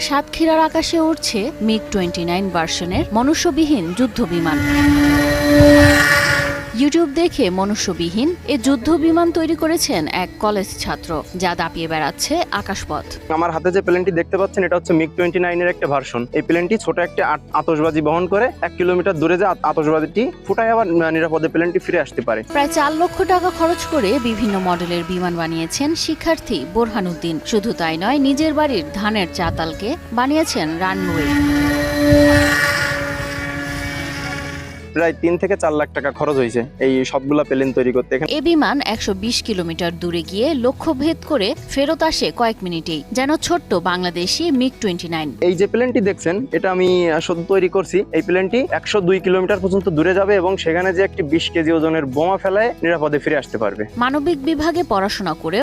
সাতক্ষীরার আকাশে উড়ছে মিগ টোয়েন্টি নাইন ভার্সনের মনুষ্যবিহীন যুদ্ধ বিমান ইউটিউব দেখে মনুষ্যবিহীন এ যুদ্ধ বিমান তৈরি করেছেন এক কলেজ ছাত্র যা দাপিয়ে বেড়াচ্ছে আকাশপথ। আমার হাতে যে প্লেনটি দেখতে পাচ্ছেন এটা হচ্ছে মিগ টোয়েন্টি নাইনের একটা ভার্সন। এই প্লেনটি ছোট একটা আত- আতশবাজি বহন করে এক কিলোমিটার দূরে যে আত- আতশবাজিটি ফুটায় আবার নিরাপদে প্লেনটি ফিরে আসতে পারে। প্রায় চার লক্ষ টাকা খরচ করে বিভিন্ন মডেলের বিমান বানিয়েছেন শিক্ষার্থী বোরহানুদ্দিন শুধু তাই নয় নিজের বাড়ির ধানের চাতালকে বানিয়েছেন রানওয়ে। প্রায় তিন থেকে চার লাখ টাকা খরচ হয়েছে এই সবগুলা প্লেন তৈরি করতে। এ বিমান একশো বিশ কিলোমিটার দূরে গিয়ে লক্ষ্য ভেদ করে ফেরত আসে কয়েক মিনিটেই যেন ছোট্ট বাংলাদেশি মিগ টোয়েন্টি নাইন। এই যে প্লেনটি দেখছেন এটা আমি সদ্য তৈরি করছি। এই প্লেনটি একশো দুই কিলোমিটার পর্যন্ত দূরে যাবে এবং সেখানে যে একটি বিশ কেজি ওজনের বোমা ফেলায় নিরাপদে ফিরে আসতে পারবে। মানবিক বিভাগে পড়াশোনা করে